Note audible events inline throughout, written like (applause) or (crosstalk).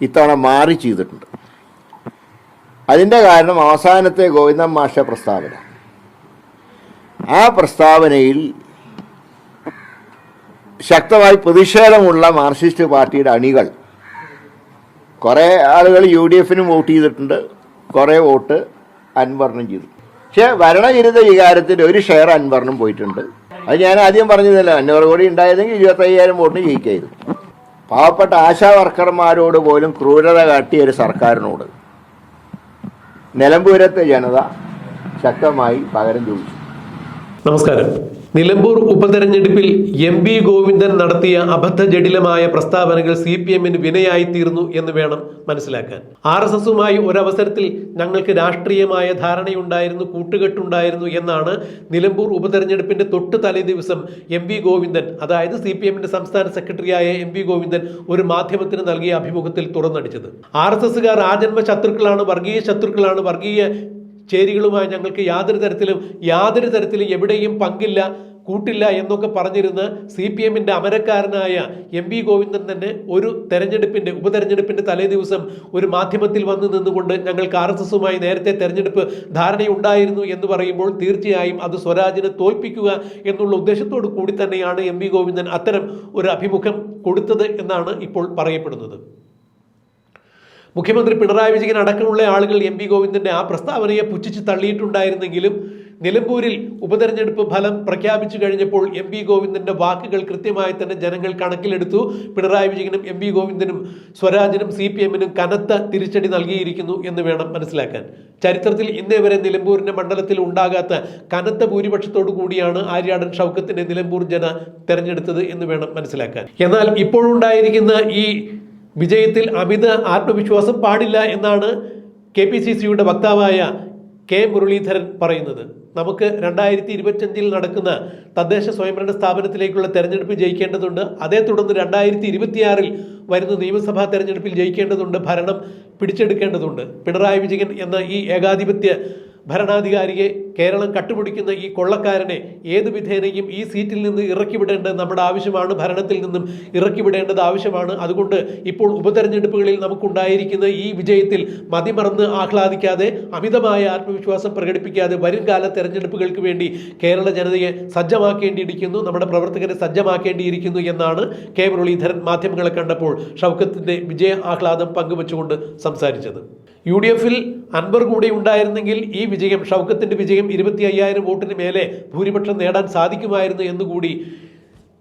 ഇത്തവണ മാറി ചെയ്തിട്ടുണ്ട്. അതിന്റെ കാരണം അവസാനത്തെ ഗോവിന്ദൻ മാഷ പ്രസ്താവന. ആ പ്രസ്താവനയിൽ ശക്തമായി പ്രതിഷേധമുള്ള മാർക്സിസ്റ്റ് പാർട്ടിയുടെ അണികൾ കുറേ ആളുകൾ യു ഡി എഫിനും വോട്ട് ചെയ്തിട്ടുണ്ട് കുറേ വോട്ട് അൻവറിനും ചെയ്തു. പക്ഷേ ഭരണവിരുദ്ധ വികാരത്തിന്റെ ഒരു ഷെയർ അൻവറിനും പോയിട്ടുണ്ട്. അത് ഞാൻ ആദ്യം പറഞ്ഞതല്ല അഞ്ഞൂറ് കോടി ഉണ്ടായതെങ്കിൽ ഇരുപത്തയ്യായിരം വോട്ടിന് ജയിക്കായിരുന്നു. പാവപ്പെട്ട ആശാ വർക്കർമാരോട് പോലും ക്രൂരത കാട്ടിയ ഒരു സർക്കാരിനോട് നിലമ്പൂരത്തെ ജനത ശക്തമായി പകരം ചോദിച്ചു. നമസ്കാരം. നിലമ്പൂർ ഉപതെരഞ്ഞെടുപ്പിൽ എം വി ഗോവിന്ദൻ നടത്തിയ അബദ്ധജടിലമായ പ്രസ്താവനകൾ സി പി എമ്മിന് വിനയായി തീർന്നു എന്ന് വേണം മനസ്സിലാക്കാൻ. ആർ എസ് എസുമായി ഒരവസരത്തിൽ ഞങ്ങൾക്ക് രാഷ്ട്രീയമായ ധാരണയുണ്ടായിരുന്നു കൂട്ടുകെട്ടുണ്ടായിരുന്നു എന്നാണ് നിലമ്പൂർ ഉപതെരഞ്ഞെടുപ്പിന്റെ തൊട്ട് തലേ ദിവസം എം വി ഗോവിന്ദൻ അതായത് സി പി എമ്മിന്റെ സംസ്ഥാന സെക്രട്ടറിയായ എം വി ഗോവിന്ദൻ ഒരു മാധ്യമത്തിന് നൽകിയ അഭിമുഖത്തിൽ തുറന്നടിച്ചത്. ആർ എസ് എസുകാർ ആജന്മ ശത്രുക്കളാണ് വർഗീയ ശത്രുക്കളാണ് വർഗീയ ചേരികളുമായി ഞങ്ങൾക്ക് യാതൊരു തരത്തിലും യാതൊരു തരത്തിലും എവിടെയും പങ്കില്ല കൂട്ടില്ല എന്നൊക്കെ പറഞ്ഞിരുന്ന സി പി എമ്മിന്റെ അമരക്കാരനായ എം വി ഗോവിന്ദൻ തന്നെ ഒരു തെരഞ്ഞെടുപ്പിന്റെ ഉപതെരഞ്ഞെടുപ്പിന്റെ തലേ ദിവസം ഒരു മാധ്യമത്തിൽ വന്ന് നിന്നുകൊണ്ട് ഞങ്ങൾക്ക് ആർ എസ് എസുമായി നേരത്തെ തെരഞ്ഞെടുപ്പ് ധാരണയുണ്ടായിരുന്നു എന്ന് പറയുമ്പോൾ തീർച്ചയായും അത് സ്വരാജിനെ തോൽപ്പിക്കുക എന്നുള്ള ഉദ്ദേശത്തോടു കൂടി തന്നെയാണ് എം വി ഗോവിന്ദൻ അത്തരം ഒരു അഭിമുഖം കൊടുത്തത് എന്നാണ് ഇപ്പോൾ പറയപ്പെടുന്നത്. മുഖ്യമന്ത്രി പിണറായി വിജയൻ അടക്കമുള്ള ആളുകൾ എം പി ഗോവിന്ദന്റെ ആ പ്രസ്താവനയെ പുച്ഛിച്ച് തള്ളിയിട്ടുണ്ടായിരുന്നെങ്കിലും നിലമ്പൂരിൽ ഉപതെരഞ്ഞെടുപ്പ് ഫലം പ്രഖ്യാപിച്ചു കഴിഞ്ഞപ്പോൾ എം പി ഗോവിന്ദന്റെ വാക്കുകൾ കൃത്യമായി തന്നെ ജനങ്ങൾ കണക്കിലെടുത്തു. പിണറായി വിജയനും എം പി ഗോവിന്ദനും സ്വരാജിനും സി പി എമ്മിനും കനത്ത തിരിച്ചടി നൽകിയിരിക്കുന്നു എന്ന് വേണം മനസ്സിലാക്കാൻ. ചരിത്രത്തിൽ ഇന്നേ വരെ നിലമ്പൂരിന്റെ മണ്ഡലത്തിൽ ഉണ്ടാകാത്ത കനത്ത ഭൂരിപക്ഷത്തോടു കൂടിയാണ് ആര്യാടൻ ഷൗക്കത്തിനെ നിലമ്പൂർ ജന തെരഞ്ഞെടുത്തത് എന്ന് വേണം മനസ്സിലാക്കാൻ. എന്നാൽ ഇപ്പോഴുണ്ടായിരിക്കുന്ന ഈ വിജയത്തിൽ അമിത ആത്മവിശ്വാസം പാടില്ല എന്നാണ് കെ പി സി സിയുടെ വക്താവായ കെ മുരളീധരൻ പറയുന്നത്. നമുക്ക് രണ്ടായിരത്തി ഇരുപത്തഞ്ചിൽ നടക്കുന്ന തദ്ദേശ സ്വയംഭരണ സ്ഥാപനത്തിലേക്കുള്ള തെരഞ്ഞെടുപ്പ് ജയിക്കേണ്ടതുണ്ട്. അതേ തുടർന്ന് രണ്ടായിരത്തി ഇരുപത്തിയാറിൽ വരുന്ന നിയമസഭാ തെരഞ്ഞെടുപ്പിൽ ജയിക്കേണ്ടതുണ്ട്. ഭരണം പിടിച്ചെടുക്കേണ്ടതുണ്ട്. പിണറായി വിജയൻ എന്ന ഈ ഏകാധിപത്യ ഭരണാധികാരിയെ കേരളം കട്ടുപിടിക്കുന്ന ഈ കൊള്ളക്കാരനെ ഏത് വിധേനയും ഈ സീറ്റിൽ നിന്ന് ഇറക്കിവിടേണ്ടത് നമ്മുടെ ആവശ്യമാണ് ഭരണത്തിൽ നിന്നും ഇറക്കിവിടേണ്ടത് ആവശ്യമാണ്. അതുകൊണ്ട് ഇപ്പോൾ ഉപതെരഞ്ഞെടുപ്പുകളിൽ നമുക്കുണ്ടായിരിക്കുന്ന ഈ വിജയത്തിൽ മതിമറന്ന് ആഹ്ലാദിക്കാതെ അമിതമായ ആത്മവിശ്വാസം പ്രകടിപ്പിക്കാതെ വരുംകാല തെരഞ്ഞെടുപ്പുകൾക്ക് വേണ്ടി കേരള ജനതയെ സജ്ജമാക്കേണ്ടിയിരിക്കുന്നു നമ്മുടെ പ്രവർത്തകരെ സജ്ജമാക്കേണ്ടിയിരിക്കുന്നു എന്നാണ് കെ മുരളീധരൻ മാധ്യമങ്ങളെ കണ്ടപ്പോൾ ഷൗക്കത്തിന്റെ വിജയ ആഹ്ലാദം പങ്കുവച്ചുകൊണ്ട് സംസാരിച്ചത്. യു ഡി എഫിൽ അൻവർ കൂടി ഉണ്ടായിരുന്നെങ്കിൽ ഈ വിജയം ഷൗക്കത്തിന്റെ വിജയം ഇരുപത്തി അയ്യായിരം വോട്ടിന് മേലെ ഭൂരിപക്ഷം നേടാൻ സാധിക്കുമായിരുന്നു എന്നുകൂടി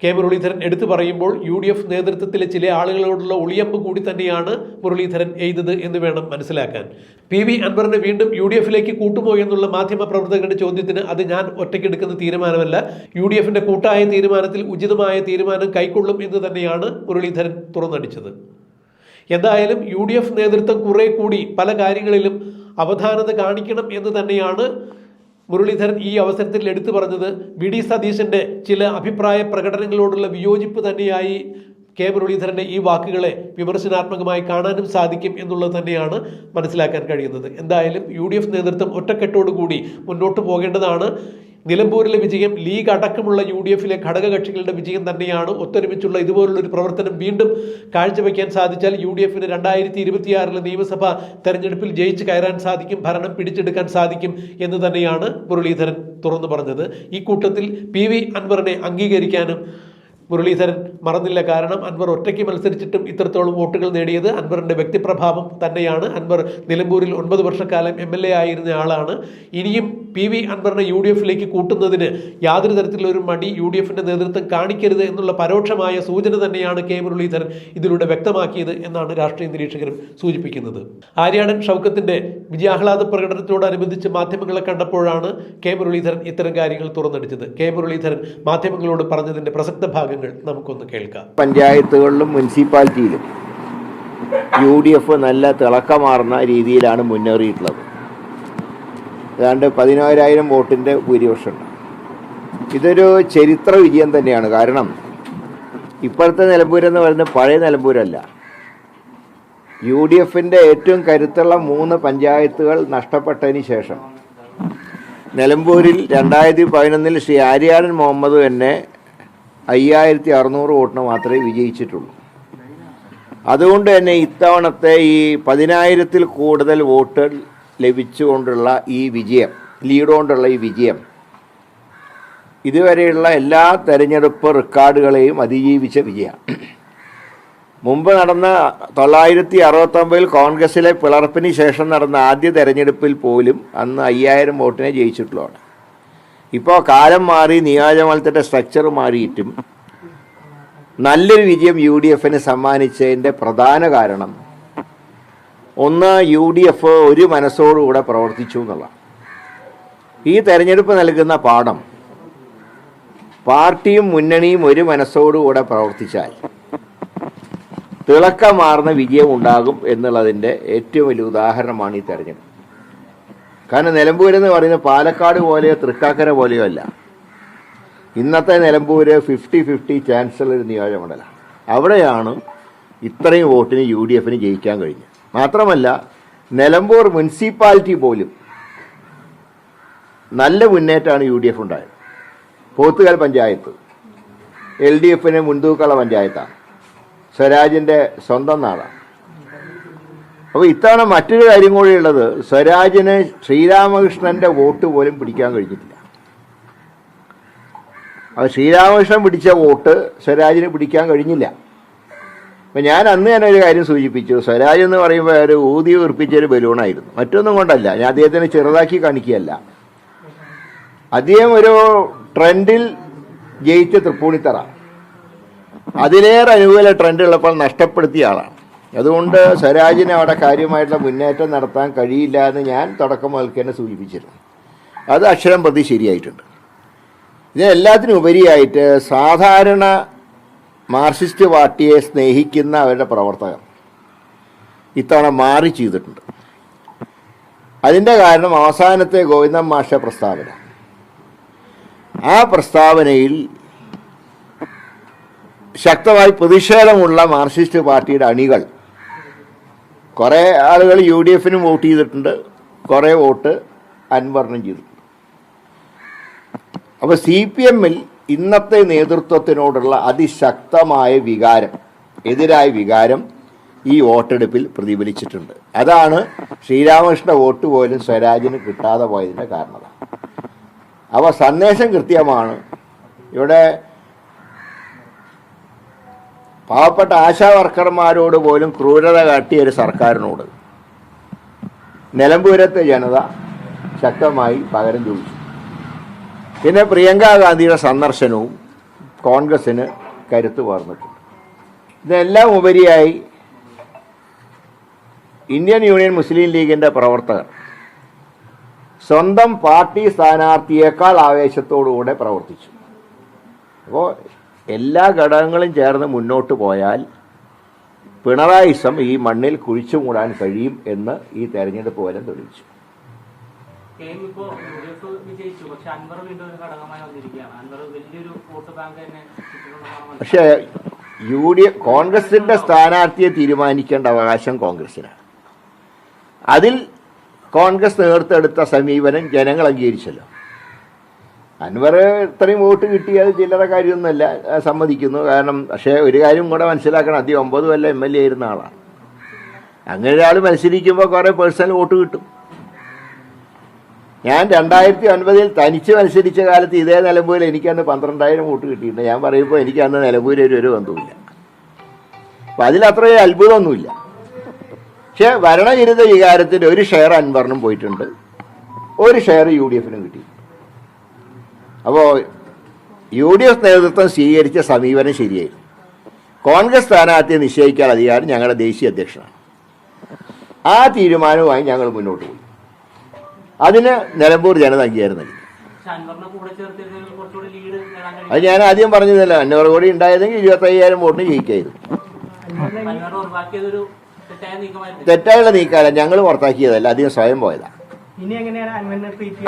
കെ മുരളീധരൻ എടുത്തു പറയുമ്പോൾ യു ഡി എഫ് നേതൃത്വത്തിലെ ചില ആളുകളോടുള്ള ഒളിയമ്പ് കൂടി തന്നെയാണ് മുരളീധരൻ എഴുതുന്നത് എന്ന് വേണം മനസ്സിലാക്കാൻ. പി വി അൻവറിനെ വീണ്ടും യു ഡി എഫിലേക്ക് കൂട്ടുമോ എന്നുള്ള മാധ്യമ പ്രവർത്തകരുടെ ചോദ്യത്തിന് അത് ഞാൻ ഒറ്റയ്ക്കെടുക്കുന്ന തീരുമാനമല്ല. യു ഡി എഫിന്റെ കൂട്ടായ തീരുമാനത്തിൽ ഉചിതമായ തീരുമാനം കൈക്കൊള്ളും എന്ന് തന്നെയാണ് മുരളീധരൻ തുറന്നടിച്ചത്. എന്തായാലും യു ഡി എഫ് നേതൃത്വം കുറേ കൂടി പല കാര്യങ്ങളിലും അവധാനത കാണിക്കണം എന്ന് തന്നെയാണ് മുരളീധരൻ ഈ അവസരത്തിൽ എടുത്തു പറഞ്ഞത് വി ഡി സതീശന്റെ ചില അഭിപ്രായ പ്രകടനങ്ങളോടുള്ള വിയോജിപ്പ് തന്നെയായി കെ മുരളീധരന്റെ ഈ വാക്കുകളെ വിമർശനാത്മകമായി കാണാനും സാധിക്കും എന്നുള്ളത് തന്നെയാണ് മനസ്സിലാക്കാൻ കഴിയുന്നത്. എന്തായാലും യു ഡി എഫ് നേതൃത്വം ഒറ്റക്കെട്ടോടുകൂടി മുന്നോട്ട് പോകേണ്ടതാണ്. നിലമ്പൂരിലെ വിജയം ലീഗ് അടക്കമുള്ള യു ഡി എഫിലെ ഘടകകക്ഷികളുടെ വിജയം തന്നെയാണ് ഒത്തൊരുമിച്ചുള്ള ഇതുപോലുള്ളൊരു പ്രവർത്തനം വീണ്ടും കാഴ്ചവെക്കാൻ സാധിച്ചാൽ യു ഡി എഫിന് രണ്ടായിരത്തി ഇരുപത്തിയാറിലെ നിയമസഭാ തെരഞ്ഞെടുപ്പിൽ ജയിച്ച് കയറാൻ സാധിക്കും ഭരണം പിടിച്ചെടുക്കാൻ സാധിക്കും എന്ന് തന്നെയാണ് മുരളീധരൻ തുറന്നു പറഞ്ഞത്. ഈ കൂട്ടത്തിൽ പി വി അൻവറിനെ അംഗീകരിക്കാനും മുരളീധരൻ മറന്നില്ല കാരണം അൻവർ ഒറ്റയ്ക്ക് മത്സരിച്ചിട്ടും ഇത്രത്തോളം വോട്ടുകൾ നേടിയത് അൻവറിന്റെ വ്യക്തിപ്രഭാവം തന്നെയാണ്. അൻവർ നിലമ്പൂരിൽ ഒൻപത് വർഷക്കാലം എം എൽ എ ആയിരുന്ന ആളാണ്. ഇനിയും പി വി അൻവറിനെ യു ഡി എഫിലേക്ക് കൂട്ടുന്നതിന് യാതൊരു തരത്തിലുള്ള ഒരു മടി യു ഡി എഫിന്റെ നേതൃത്വം കാണിക്കരുത് എന്നുള്ള പരോക്ഷമായ സൂചന തന്നെയാണ് കെ മുരളീധരൻ ഇതിലൂടെ വ്യക്തമാക്കിയത് എന്നാണ് രാഷ്ട്രീയ നിരീക്ഷകരും സൂചിപ്പിക്കുന്നത്. ആര്യാടൻ ഷൗക്കത്തിന്റെ വിജയാഹ്ലാദ പ്രകടനത്തോടനുബന്ധിച്ച് മാധ്യമങ്ങളെ കണ്ടപ്പോഴാണ് കെ മുരളീധരൻ ഇത്തരം കാര്യങ്ങൾ തുറന്നടിച്ചത്. കെ മുരളീധരൻ മാധ്യമങ്ങളോട് പറഞ്ഞതിന്റെ പ്രസക്ത ഭാഗങ്ങൾ നമുക്കൊന്ന് കേൾക്കാം. പഞ്ചായത്തുകളിലും മുനിസിപ്പാലിറ്റിയിലും യു ഡി എഫ് നല്ല തിളക്കമാർന്ന രീതിയിലാണ് മുന്നേറിയിട്ടുള്ളത്. ഏതാണ്ട് പതിനായിരം വോട്ടിന്റെ ഭൂരിപക്ഷമുണ്ട്. ഇതൊരു ചരിത്ര വിജയം തന്നെയാണ്. കാരണം ഇപ്പോഴത്തെ നിലമ്പൂരെന്ന് പറയുന്നത് പഴയ നിലമ്പൂരല്ല. യു ഡി എഫിന്റെ ഏറ്റവും കരുത്തുള്ള മൂന്ന് പഞ്ചായത്തുകൾ നഷ്ടപ്പെട്ടതിന് ശേഷം. നിലമ്പൂരിൽ രണ്ടായിരത്തി പതിനൊന്നിൽ ശ്രീ ആര്യാടൻ മുഹമ്മദ് തന്നെ അയ്യായിരത്തി അറുന്നൂറ് വോട്ടിന് മാത്രമേ വിജയിച്ചിട്ടുള്ളൂ. അതുകൊണ്ട് തന്നെ ഇത്തവണത്തെ ഈ പതിനായിരത്തിൽ കൂടുതൽ വോട്ട് ലഭിച്ചുകൊണ്ടുള്ള ഈ വിജയം ലീഡ് കൊണ്ടുള്ള ഈ വിജയം ഇതുവരെയുള്ള എല്ലാ തെരഞ്ഞെടുപ്പ് റെക്കോർഡുകളെയും അതിജീവിച്ച വിജയം മുമ്പ് നടന്ന തൊള്ളായിരത്തി അറുപത്തൊമ്പതിൽ കോൺഗ്രസിലെ പിളർപ്പിന് ശേഷം നടന്ന ആദ്യ തെരഞ്ഞെടുപ്പിൽ പോലും അന്ന് അയ്യായിരം വോട്ടിനെ ജയിച്ചിട്ടുള്ളതാണ്. ഇപ്പോൾ കാലം മാറി നിയോജകമണ്ഡലത്തിന്റെ സ്ട്രക്ചർ മാറിയിട്ടും നല്ലൊരു വിജയം യു ഡി എഫിന് സമ്മാനിച്ചതിന്റെ പ്രധാന കാരണം ഒന്ന് യു ഡി എഫ് ഒരു മനസ്സോടുകൂടെ പ്രവർത്തിച്ചു എന്നുള്ളതാണ്. ഈ തെരഞ്ഞെടുപ്പ് നൽകുന്ന പാഠം പാർട്ടിയും മുന്നണിയും ഒരു മനസ്സോടുകൂടെ പ്രവർത്തിച്ചാൽ തിളക്കമാർന്ന വിജയം ഉണ്ടാകും എന്നുള്ളതിന്റെ ഏറ്റവും വലിയ ഉദാഹരണമാണ് ഈ തെരഞ്ഞെടുപ്പ്. കാരണം നിലമ്പൂരെന്ന് പറയുന്നത് പാലക്കാട് പോലെയോ തൃക്കാക്കര പോലെയോ അല്ല. ഇന്നത്തെ നിലമ്പൂര് ഫിഫ്റ്റി ഫിഫ്റ്റി ചാൻസലർ ഒരു നിയോജകമണ്ഡലമാണ് അവിടെയാണ് ഇത്രയും വോട്ടിന് യു ഡി എഫിന് ജയിക്കാൻ കഴിഞ്ഞത്. മാത്രമല്ല നിലമ്പൂർ മുനിസിപ്പാലിറ്റി പോലും നല്ല മുന്നേറ്റമാണ് യു ഡി എഫ് ഉണ്ടായത്. പോത്തുകൽ പഞ്ചായത്ത് എൽ ഡി എഫിന് മുൻതൂക്കമുള്ള പഞ്ചായത്താണ്. സ്വരാജിന്റെ സ്വന്തം നാടാണ്. അപ്പോൾ ഇത്തവണ മറ്റൊരു കാര്യം കൂടി ഉള്ളത്. സ്വരാജിന് ശ്രീരാമകൃഷ്ണന്റെ വോട്ട് പോലും പിടിക്കാൻ കഴിഞ്ഞിട്ടില്ല. അത് ശ്രീരാമകൃഷ്ണൻ പിടിച്ച വോട്ട് സ്വരാജിന് പിടിക്കാൻ കഴിഞ്ഞില്ല. അപ്പം ഞാൻ അന്ന് തന്നെ ഒരു കാര്യം സൂചിപ്പിച്ചു. സ്വരാജ് എന്ന് പറയുമ്പോൾ ഒരു ഊതി ഉറപ്പിച്ച ഒരു ബലൂണായിരുന്നു മറ്റൊന്നും കൊണ്ടല്ല. ഞാൻ അദ്ദേഹത്തിനെ ചെറുതാക്കി കാണിക്കുകയല്ല. അദ്ദേഹം ഒരു ട്രെൻഡിൽ ജയിച്ച തൃപ്പൂണിത്തറ. അതിലേറെ അനുകൂല ട്രെൻഡ് ഉള്ളപ്പോൾ നഷ്ടപ്പെടുത്തിയ ആളാണ്. അതുകൊണ്ട് സ്വരാജിന് അവിടെ കാര്യമായിട്ടുള്ള മുന്നേറ്റം നടത്താൻ കഴിയില്ല എന്ന് ഞാൻ തുടക്കം മുതൽക്ക് തന്നെ സൂചിപ്പിച്ചിരുന്നു. അത് അക്ഷരം പ്രതി ശരിയായിട്ടുണ്ട്. ഇതിനെല്ലാത്തിനും ഉപരിയായിട്ട് സാധാരണ മാർക്സിസ്റ്റ് പാർട്ടിയെ സ്നേഹിക്കുന്ന അവരുടെ പ്രവർത്തകർ ഇത്തവണ മാറി ചെയ്തിട്ടുണ്ട്. അതിന്റെ കാരണം അവസാനത്തെ ഗോവിന്ദൻ മാഷ പ്രസ്താവന. ആ പ്രസ്താവനയിൽ ശക്തമായി പ്രതിഷേധമുള്ള മാർക്സിസ്റ്റ് പാർട്ടിയുടെ അണികൾ കുറേ ആളുകൾ യു ഡി എഫിനും വോട്ട് ചെയ്തിട്ടുണ്ട്. കുറേ വോട്ട് അൻവറിനും ചെയ്തിട്ടുണ്ട്. അപ്പോൾ സി പി എമ്മിൽ ഇന്നത്തെ നേതൃത്വത്തിനോടുള്ള അതിശക്തമായ വികാരം എതിരായ വികാരം ഈ വോട്ടെടുപ്പിൽ പ്രതിഫലിച്ചിട്ടുണ്ട്. അതാണ് ശ്രീരാമകൃഷ്ണ വോട്ട് പോലും സ്വരാജിന് കിട്ടാതെ പോയതിന്റെ കാരണത. അവ സന്ദേശം കൃത്യമാണ്. ഇവിടെ പാവപ്പെട്ട ആശാ വർക്കർമാരോട് പോലും ക്രൂരത കാട്ടിയ ഒരു സർക്കാരിനോട് നിലമ്പൂരത്തെ ജനത ശക്തമായി പകരം ചോദിച്ചു. പിന്നെ പ്രിയങ്ക ഗാന്ധിയുടെ സന്ദർശനവും കോൺഗ്രസിന് കരുത്ത് പകർന്നിട്ടുണ്ട്. ഇതെല്ലാം ഉപരിയായി ഇന്ത്യൻ യൂണിയൻ മുസ്ലിം ലീഗിന്റെ പ്രവർത്തകർ സ്വന്തം പാർട്ടി സ്ഥാനാർത്ഥിയേക്കാൾ ആവേശത്തോടുകൂടെ പ്രവർത്തിച്ചു. അപ്പോൾ എല്ലാ ഘടകങ്ങളും ചേർന്ന് മുന്നോട്ട് പോയാൽ പിണറായിസം ഈ മണ്ണിൽ കുഴിച്ചു മൂടാൻ കഴിയും എന്ന് ഈ തെരഞ്ഞെടുപ്പ് വരെ തെളിയിച്ചു. പക്ഷേ യു ഡി എഫ് കോൺഗ്രസിന്റെ സ്ഥാനാർത്ഥിയെ തീരുമാനിക്കേണ്ട അവകാശം കോൺഗ്രസിനാണ്. അതിൽ കോൺഗ്രസ് നേർത്തെടുത്ത സമീപനം ജനങ്ങൾ അംഗീകരിച്ചല്ലോ. അൻവർ ഇത്രയും വോട്ട് കിട്ടിയത് ചില്ലറ കാര്യമൊന്നുമല്ല സമ്മതിക്കുന്നു. കാരണം പക്ഷേ ഒരു കാര്യം കൂടെ മനസ്സിലാക്കണം. അതി ഒമ്പത് വല്ല എം എൽ എ ആയിരുന്ന ആളാണ്. അങ്ങനെ ഒരാൾ മത്സരിക്കുമ്പോൾ കുറേ പേഴ്സണൽ വോട്ട് കിട്ടും. ഞാൻ രണ്ടായിരത്തി ഒൻപതിൽ തനിച്ച് മത്സരിച്ച കാലത്ത് ഇതേ നിലമ്പൂരിൽ എനിക്കന്ന് പന്ത്രണ്ടായിരം വോട്ട് കിട്ടിയിട്ടുണ്ട്. ഞാൻ പറയുമ്പോൾ എനിക്ക് അന്ന് നിലമ്പൂരിൽ ഒരു ബന്ധവുമില്ല. അപ്പം അതിലത്രയും അത്ഭുതമൊന്നുമില്ല. പക്ഷേ ഭരണവിരുദ്ധ വികാരത്തിന്റെ ഒരു ഷെയർ അൻവറിനും പോയിട്ടുണ്ട്. ഒരു ഷെയർ യു ഡി എഫിനും കിട്ടി. അപ്പോൾ യു ഡി എഫ് നേതൃത്വം സ്വീകരിച്ച സമീപനം ശരിയായിരുന്നു കോൺഗ്രസ് സ്ഥാനാർത്ഥിയെ നിശ്ചയിക്കാൻ അധികാരം ഞങ്ങളുടെ ദേശീയ അധ്യക്ഷനാണ്. ആ തീരുമാനവുമായി ഞങ്ങൾ മുന്നോട്ട് പോയി. അതിന് നിലമ്പൂർ ജനത അംഗീകാരം നൽകി. അത് ഞാൻ ആദ്യം പറഞ്ഞതല്ല. അഞ്ഞൂറ് കോടി ഉണ്ടായതെങ്കിൽ ഇരുപത്തയ്യായിരം വോട്ടിന് ജയിക്കായിരുന്നു. തെറ്റായുള്ള നീക്കാല ഞങ്ങൾ പുറത്താക്കിയതല്ല. അധികം സ്വയം പോയതാണ്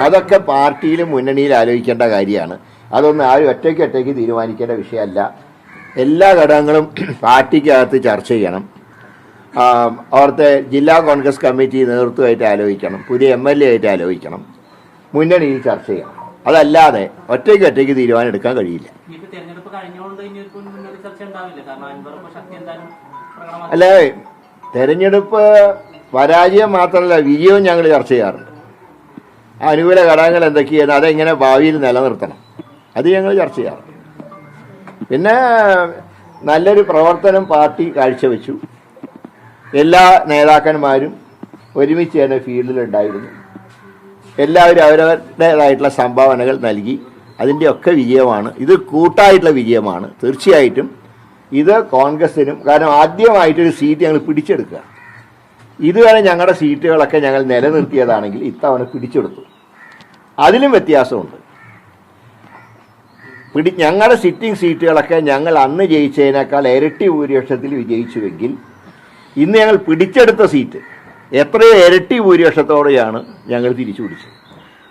അതൊക്കെ പാർട്ടിയിലും മുന്നണിയിൽ ആലോചിക്കേണ്ട കാര്യമാണ്. അതൊന്നും ആരും ഒറ്റയ്ക്ക് ഒറ്റയ്ക്ക് തീരുമാനിക്കേണ്ട വിഷയമല്ല. എല്ലാ ഘടകങ്ങളും (clears throat) പാർട്ടിക്കകത്ത് ചർച്ച ചെയ്യണം. അവിടുത്തെ ജില്ലാ കോൺഗ്രസ് കമ്മിറ്റി നേതൃത്വമായിട്ട് ആലോചിക്കണം. പുതിയ എം എൽ എ ആയിട്ട് ആലോചിക്കണം. മുന്നണിയിൽ ചർച്ച ചെയ്യണം. അതല്ലാതെ ഒറ്റയ്ക്ക് ഒറ്റയ്ക്ക് തീരുമാനം എടുക്കാൻ കഴിയില്ല. അല്ലേ? തെരഞ്ഞെടുപ്പ് പരാജയം മാത്രമല്ല വിജയവും ഞങ്ങൾ ചർച്ച ചെയ്യാറുണ്ട്. അനുകൂല ഘടകങ്ങൾ എന്തൊക്കെയാണ് അതെങ്ങനെ ഭാവിയിൽ നിലനിർത്തണം. അത് ഞങ്ങൾ ചർച്ച ചെയ്യാറുണ്ട് പിന്നെ നല്ലൊരു പ്രവർത്തനം പാർട്ടി കാഴ്ചവെച്ചു. എല്ലാ നേതാക്കന്മാരും ഒരുമിച്ച് തന്നെ ഫീൽഡിലുണ്ടായിരുന്നു എല്ലാവരും അവരവരുടേതായിട്ടുള്ള സംഭാവനകൾ നൽകി. അതിന്റെയൊക്കെ വിജയമാണ്. ഇത് കൂട്ടായിട്ടുള്ള വിജയമാണ്. തീർച്ചയായിട്ടും ഇത് കോൺഗ്രസിനും കാരണം ആദ്യമായിട്ടൊരു സീറ്റ് ഞങ്ങൾ പിടിച്ചെടുക്കുക. ഇതുവരെ ഞങ്ങളുടെ സീറ്റുകളൊക്കെ ഞങ്ങൾ നിലനിർത്തിയതാണെങ്കിൽ ഇത്തവണ പിടിച്ചെടുത്തു. അതിലും വ്യത്യാസമുണ്ട്. പിടി ഞങ്ങളുടെ സിറ്റിംഗ് സീറ്റുകളൊക്കെ ഞങ്ങൾ അന്ന് ജയിച്ചതിനേക്കാൾ ഇരട്ടി ഭൂരിപക്ഷത്തിൽ വിജയിച്ചുവെങ്കിൽ ഇന്ന് ഞങ്ങൾ പിടിച്ചെടുത്ത സീറ്റ് എത്രയോ ഇരട്ടി ഭൂരിപക്ഷത്തോടെയാണ് ഞങ്ങൾ തിരിച്ചു പിടിച്ചത്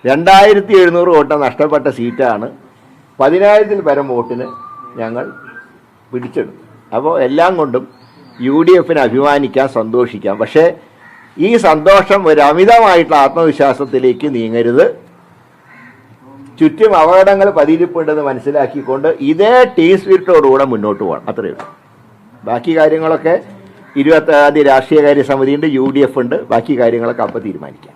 രണ്ടായിരത്തി എഴുന്നൂറ് വോട്ട് നഷ്ടപ്പെട്ട സീറ്റാണ് പതിനായിരത്തിൽ പരം വോട്ടിന് ഞങ്ങൾ പിടിച്ചെടുത്തു അപ്പോൾ എല്ലാം കൊണ്ടും യു ഡി എഫിന് അഭിമാനിക്കാം സന്തോഷിക്കാം പക്ഷേ ഈ സന്തോഷം ഒരു അമിതമായിട്ടുള്ള ആത്മവിശ്വാസത്തിലേക്ക് നീങ്ങരുത്. ചുറ്റും അപകടങ്ങൾ പതിയിരിപ്പുണ്ടെന്ന് മനസ്സിലാക്കിക്കൊണ്ട് ഇതേ ടീം സ്പിരിറ്റോടുകൂടെ മുന്നോട്ട് പോകണം. അത്രയേ ഉള്ളൂ. ബാക്കി കാര്യങ്ങളൊക്കെ ഇരുപത്തേഴാം തീയതി രാഷ്ട്രീയകാര്യ സമിതിയുണ്ട് യു ഡി എഫ് ഉണ്ട് ബാക്കി കാര്യങ്ങളൊക്കെ അപ്പം തീരുമാനിക്കാം.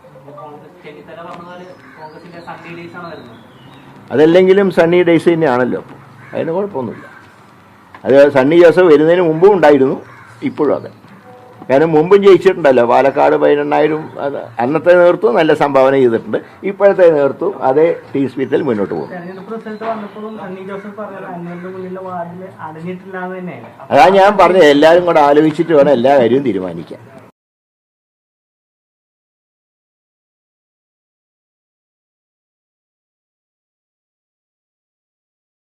അതല്ലെങ്കിലും സണ്ണി ഡേയ്സ് തന്നെയാണല്ലോ. അതിന് കുഴപ്പമൊന്നുമില്ല. അത് സണ്ണി ജോസഫ് വരുന്നതിന് മുമ്പും ഉണ്ടായിരുന്നു. ഇപ്പോഴും അതെ. കാരണം മുമ്പും ജയിച്ചിട്ടുണ്ടല്ലോ. പാലക്കാട് പതിനെണ്ണായിരം അത് അന്നത്തെ നേതൃത്വം നല്ല സംഭാവന ചെയ്തിട്ടുണ്ട്. ഇപ്പോഴത്തെ നേതൃത്വം അതേ ടീ സ്പീറ്റിൽ മുന്നോട്ട് പോകും. അതാ ഞാൻ പറഞ്ഞത്. എല്ലാവരും കൂടെ ആലോചിച്ചിട്ട് വേണം എല്ലാ കാര്യവും തീരുമാനിക്കാൻ.